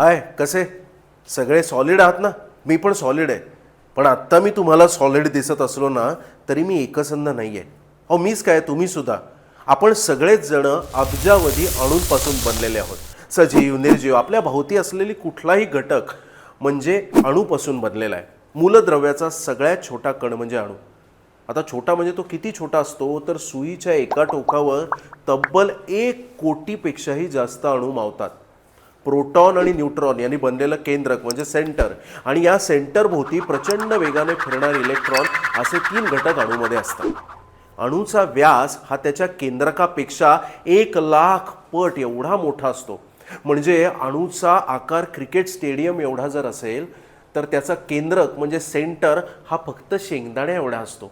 I कसे? सगळे solid आहात ना? मी पण सॉलिड आहे. पण आत्ता मी तुम्हाला सॉलिड दिसत असलो ना तरी मी एकसंध नाही आहे अहो मीच काय? तुम्ही सुद्धा. आपण सगळेच जण अब्जावधी अणूंपासून बनलेले आहोत. सजीव निर्जीव आपल्या भोवती असलेली कुठलाही घटक म्हणजे अणूपासून बनलेला आहे. मूलद्रव्याचा सगळ्यात छोटा कण म्हणजे अणू. आता छोटा म्हणजे तो किती छोटा असतो तर सुईच्या एका टोकावर तब्बल एक कोटीपेक्षाही जास्त अणू मावतात. प्रोटॉन आणि न्यूट्रॉन यांनी बनलेलं केंद्रक म्हणजे सेंटर. आणि या सेंटरभोवती प्रचंड वेगाने फिरणारे इलेक्ट्रॉन असे तीन घटक अणूमध्ये असतात. अणूचा व्यास हा त्याच्या केंद्रकापेक्षा एक लाख पट एवढा मोठा असतो. म्हणजे अणूचा आकार क्रिकेट स्टेडियम एवढा जर असेल तर त्याचा केंद्रक म्हणजे सेंटर हा फक्त शेंगदाण्या एवढा असतो.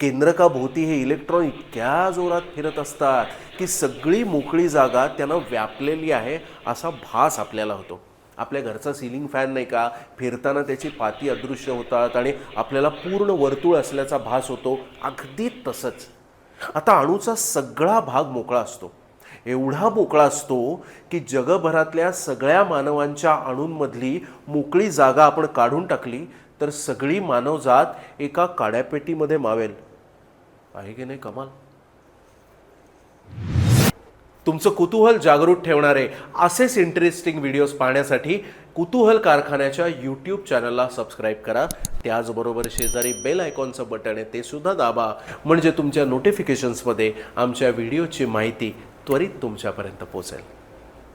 केंद्रकाभोवती हे इलेक्ट्रॉन इतक्या जोरात फिरत असतात की सगळी मोकळी जागा त्यांना व्यापलेली आहे असा भास आपल्याला होतो. आपल्या घरचा सिलिंग फॅन नाही का? फिरताना त्याची पाती अदृश्य होतात आणि आपल्याला पूर्ण वर्तुळ असल्याचा भास होतो. अगदी तसंच. आता अणूचा सगळा भाग मोकळा असतो. एवढा मोकळा असतो की जगभरातल्या सगळ्या मानवांच्या अणूंमधली मोकळी जागा आपण काढून टाकली तर सगळी मानवजात एका काड्यापेटीमध्ये मावेल. आहे की नाही कमाल? तुमचं कुतूहल जागृत ठेवणारे असेच इंटरेस्टिंग व्हिडिओज पाहण्यासाठी कुतूहल कारखान्याच्या यूट्यूब चॅनलला सबस्क्राईब करा. त्याचबरोबर शेजारी बेल आयकॉनचं बटन आहे ते सुद्धा दाबा. म्हणजे तुमच्या नोटिफिकेशन्समध्ये आमच्या व्हिडिओची माहिती त्वरित तुमच्यापर्यंत पोहोचेल.